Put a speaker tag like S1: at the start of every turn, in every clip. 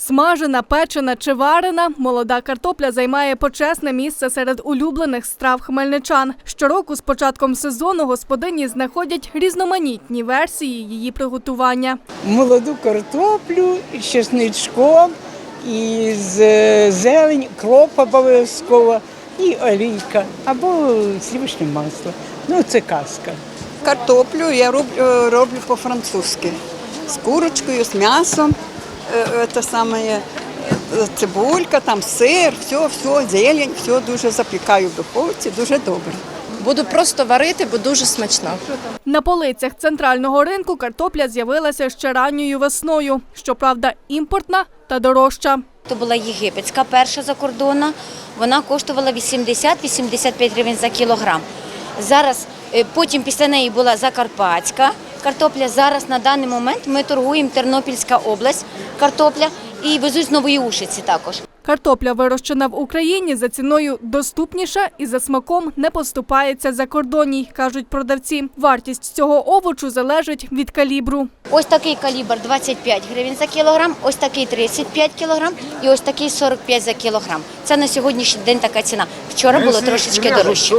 S1: Смажена, печена чи варена, молода картопля займає почесне місце серед улюблених страв хмельничан. Щороку з початком сезону господині знаходять різноманітні версії її приготування.
S2: молоду картоплю з чесничком, і з е, зелень, кроп обов'язково, і олійка або сливочне масло. Ну, це казка.
S3: Картоплю я роблю, роблю по-французьки. З курочкою, з м'ясом, е, е, саме, е, цибулька, там сир, все, все, зелень, все дуже запікаю в духовці, дуже добре.
S4: Буду просто варити, бо дуже смачно.
S1: На полицях центрального ринку картопля з'явилася ще ранньою весною. Щоправда, імпортна та дорожча.
S5: То була єгипетська перша закордонна. Вона коштувала 80-85 гривень за кілограм. Зараз, е, потім після неї була закарпатська картопля. Зараз на даний момент ми торгуємо Тернопільська область картопля і везуть з Нової Ушиці також.
S1: Картопля, вирощена в Україні, за ціною доступніша і за смаком не поступається закордонній, кажуть продавці. Вартість цього овочу залежить від калібру.
S5: Ось такий калібр 25 гривень за кілограм, ось такий 35 кілограм і ось такий 45 за кілограм. Це на сьогоднішній день така ціна. Вчора було трошечки дорожче.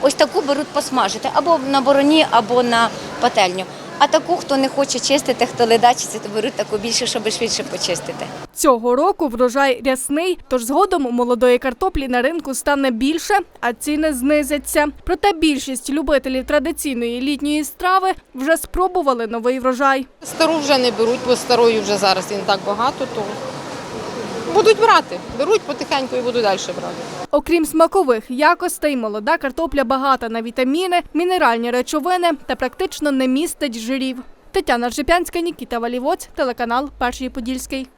S5: Ось таку беруть посмажити або на бороні, або на пательню. А таку, хто не хоче чистити, хто ледачиться, то беруть таку більше, щоб швидше почистити.
S1: Цього року врожай рясний, тож згодом у молодої картоплі на ринку стане більше, а ціни знизяться. Проте більшість любителів традиційної літньої страви вже спробували новий врожай.
S6: Стару вже не беруть, бо старої вже зараз і не так багато, то будуть брати. Беруть потихеньку і будуть далі брати.
S1: Окрім смакових якостей, молода картопля багата на вітаміни, мінеральні речовини та практично не містить жирів. Тетяна Ржепянська, Нікіта Валівоць, телеканал Перший Подільський.